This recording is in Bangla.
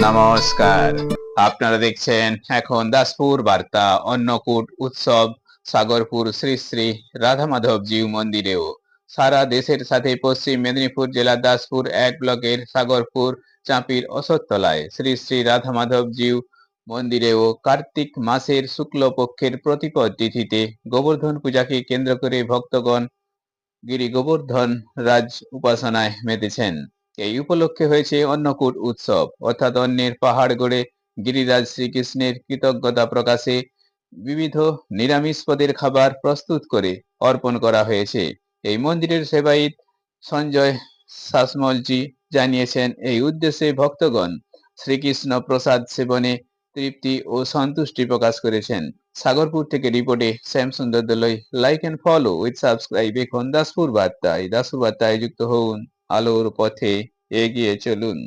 নমস্কার। আপনারা দেখছেন এখন দাসপুর বার্তা, অন্নকূট উৎসব, সাগরপুর শ্রী শ্রী রাধা মাধব জিউ মন্দিরেও। সারা দেশের সাথে পশ্চিম মেদিনীপুর জেলার দাসপুর এক ব্লকের সাগরপুর চাঁপির অশোকতলায় শ্রী শ্রী রাধা মাধব জিউ মন্দিরেও কার্তিক মাসের শুক্লপক্ষের প্রতিপদ তিথিতে গোবর্ধন পূজাকে কেন্দ্র করে ভক্তগণ গিরি গোবর্ধন রাজ উপাসনায় মেতেছেন। এই উপলক্ষে হয়েছে অন্নকূট উৎসব। অর্থাৎ অন্যের পাহাড় গড়ে গিরিরাজ শ্রীকৃষ্ণের কৃতজ্ঞতা প্রকাশে বিবিধ নিরামিষ পদের খাবার প্রস্তুত করে অর্পণ করা হয়েছে। এই মন্দিরের সেবায়িত সঞ্জয় শাসমলজি জানিয়েছেন, এই উদ্দেশ্যে ভক্তগণ শ্রীকৃষ্ণ প্রসাদ সেবনে তৃপ্তি ও সন্তুষ্টি প্রকাশ করেছেন। সাগরপুর থেকে রিপোর্টে শ্যাম সুন্দর দলই like and follow with subscribe. এখন দাসপুর বার্তায় দাসপুর বার্তায় যুক্ত হন আলোর পথে এগিয়ে চলুন।